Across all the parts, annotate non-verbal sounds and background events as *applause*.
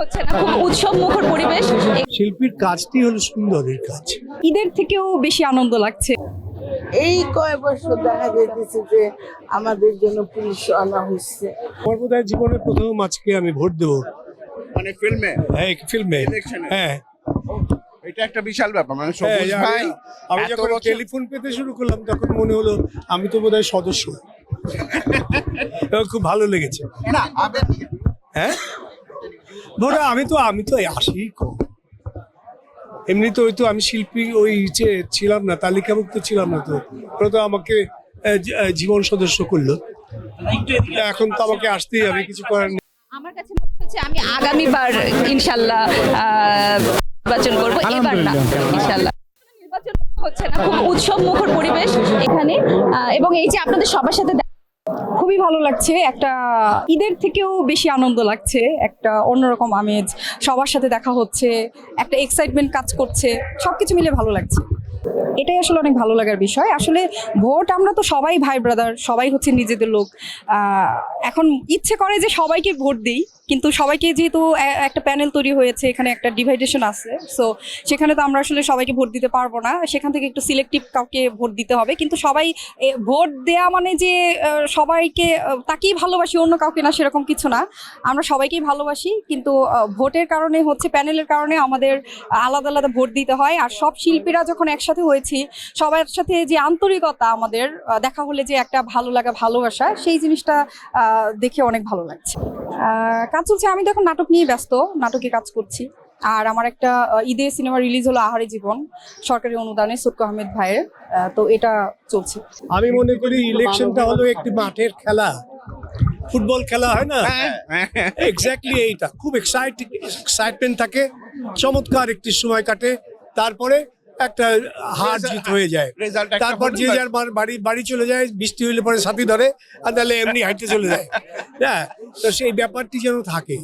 হচ্ছে না খুব উৎসব মুখর পরিবেশ। শিল্পীর কাজটি হলো সুন্দরের কাজ। ঈদের থেকেও বেশি আনন্দ লাগছে। এই কয় বছর দেখা যাইতেছে যে আমাদের জন্য পুলিশ আনা হচ্ছে আমার বোধ হয় জীবনের প্রথম আজকে আমি ভোট দেবো। মানে ফিল্মে হ্যাঁ ফিল্মে Election হ্যাঁ। এটা একটা বিশাল ব্যাপার মানে হ্যাঁ, সবুজ আমি- ভাই। আমি যখন টেলিফোন পেতে শুরু করলাম তখন মনে হলো আমি তো বোধহয় সদস্য। *laughs* খুব ভালো লেগেছে। না হ্যাঁ? ধরো আমি তো আমি তো আসি এমনি তো ওই তো আমি শিল্পী ওই যে ছিলাম না তালিকাভুক্ত ছিলাম না তো। ওরা তো আমাকে জীবন সদস্য করল। এখন তো আমাকে আসতেই হবে কিছু করার নেই। আমার কাছে মনে হচ্ছে আমি আগামীবার ইনশাল্লাহ নির্বাচন করব। এবার না ইনশাল্লাহ। নির্বাচন হচ্ছে না খুব উৎসব মুখর পরিবেশ এখানে। এবং এই যে আপনাদের সবার সাথে খুবই ভালো লাগছে। একটা ঈদের থেকেও বেশি আনন্দ লাগছে। একটা অন্যরকম আমেজ। সবার সাথে দেখা হচ্ছে। একটা এক্সাইটমেন্ট কাজ করছে। সবকিছু মিলে ভালো লাগছে। এটাই আসলে অনেক ভালো লাগার বিষয়। আসলে ভোট আমরা তো সবাই ভাই ব্রাদার সবাই হচ্ছে নিজেদের লোক। এখন ইচ্ছে করে যে সবাইকে ভোট দিই, কিন্তু সবাইকে যেহেতু একটা প্যানেল তৈরি হয়েছে, এখানে একটা ডিভাইডেশন আছে সো সেখানে তো আমরা আসলে সবাইকে ভোট দিতে পারব না, সেখান থেকে একটু সিলেক্টিভ কাউকে ভোট দিতে হবে, কিন্তু সবাই ভোট দেয়া মানে যে সবাইকে তাকেই ভালোবাসি, অন্য কাউকে না, সেরকম কিছু না, আমরা সবাইকেই ভালোবাসি, কিন্তু ভোটের কারণে হচ্ছে, প্যানেলের কারণে আমাদের আলাদা আলাদা ভোট দিতে হয়, আর সব শিল্পীরা যখন একসাথে হয়েছি, সবার সাথে যে আন্তরিকতা আমাদের দেখা হলে যে একটা ভালো লাগা, ভালোবাসা, সেই জিনিসটা দেখে অনেক ভালো লাগছে। আহ, কাজ চলছে আমি তো এখন নাটক নিয়ে ব্যস্ত নাটকে কাজ করছি। আর আমার একটা ঈদে সিনেমা রিলিজ হলো আহারে জীবন সরকারি অনুদানে সুটকো আহমেদ ভাইয়ের তো এটা চলছে। আমি মনে করি ইলেকশনটা হলো একটি মাঠের খেলা। ফুটবল খেলা হয় না? এক্স্যাক্টলি এইটা। খুব এক্সাইটিং এক্সাইটমেন্ট থাকে চমৎকার একটি সময় কাটে। তারপরে একটা হার জিত হয়ে যায়। তারপর যে যার বাড়ি- বাড়ি চলে যায় বৃষ্টি হইলে পরে সাথী ধরে আর তাহলে এমনি হাঁটতে চলে যায়। হ্যাঁ তো সেই ব্যাপারটি যেন থাকে।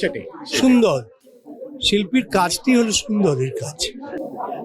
সেটাই। সুন্দর। শিল্পীর কাজটি হলো সুন্দরের কাজ।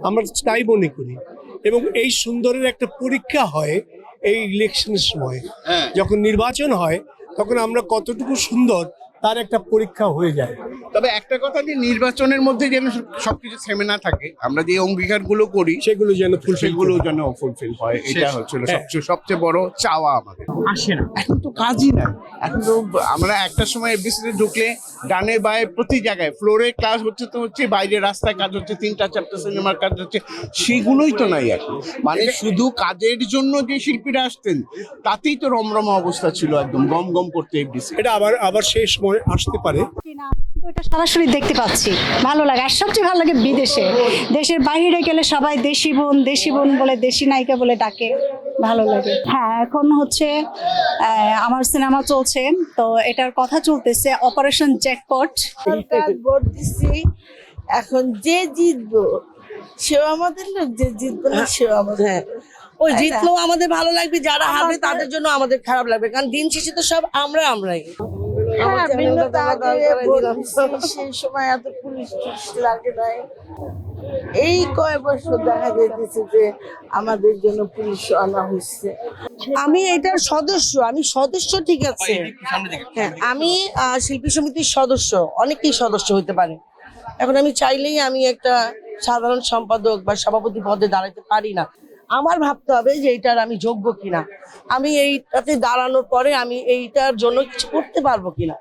আমরা তাই মনে করি। এবং এই সুন্দরের একটা পরীক্ষা হয় এই ইলেকশনের সময়। হ্যাঁ। যখন নির্বাচন হয় তখন আমরা কতটুকু সুন্দর তার একটা পরীক্ষা হয়ে যায়। তবে একটা কথা যে নির্বাচনের মধ্যে যেন সবকিছু থেমে না থাকে আমরা যে অঙ্গীকারগুলো করি সেগুলো যেন সেগুলো যেন ফুলফিল হয় এটা হচ্ছিল হ্যাঁ। সবচেয়ে সবচেয়ে বড় চাওয়া আমাদের। আসে না। এখন তো কাজই না এখন তো আমরা একটা সময় এফবিসিতে ঢুকলে ডানে বায়ে প্রতি জায়গায় ফ্লোরে ক্লাস হচ্ছে তো হচ্ছে বাইরে রাস্তায় কাজ হচ্ছে তিনটা চারটা সিনেমার কাজ হচ্ছে সেগুলোই তো নাই এখন। মানে শুধু কাজের জন্য যে শিল্পীরা আসতেন তাতেই তো রমরমা অবস্থা ছিল একদম গম গম করতে এফডিসি এটা আবার আবার শেষ সময় আসতে পারে। এটা সরাসরি দেখতে পাচ্ছি। ভালো লাগে। আর সবচেয়ে ভালো লাগে বিদেশে। দেশের বাইরে গেলে সবাই দেশি বোন দেশি বোন বলে দেশি নায়িকা বলে ডাকে। ভালো লাগে। হ্যাঁ এখন হচ্ছে আমার সিনেমা চলছে। তো এটার কথা চলতেছে অপারেশন জ্যাকপট। ভোট দিচ্ছি এখন যে জিতবো সেও আমাদের লোক যে জিতবো না সেও আমাদের হ্যাঁ। ওই জিতলেও আমাদের ভালো লাগবে যারা হারবে তাদের জন্য আমাদের খারাপ লাগবে। কারণ দিন শেষে তো সব আমরা আমরাই। হ্যাঁ, ভিন্নতা সেই সময় এত পুলিশ লাগে নাই। এই কয় বছর দেখা যাইতেছে যে আমাদের জন্য পুলিশ আনা হচ্ছে আমি এটার সদস্য আমি সদস্য ঠিক আছে। হ্যাঁ আমি আহ, শিল্পী সমিতির সদস্য অনেকেই সদস্য হতে পারে। এখন আমি চাইলেই আমি একটা সাধারণ সম্পাদক বা সভাপতি পদে দাঁড়াতে পারি না। আমার ভাবতে হবে যে এইটার আমি যোগ্য কিনা। আমি এইটাতে দাঁড়ানোর পরে আমি এইটার জন্য কিছু করতে পারব কিনা।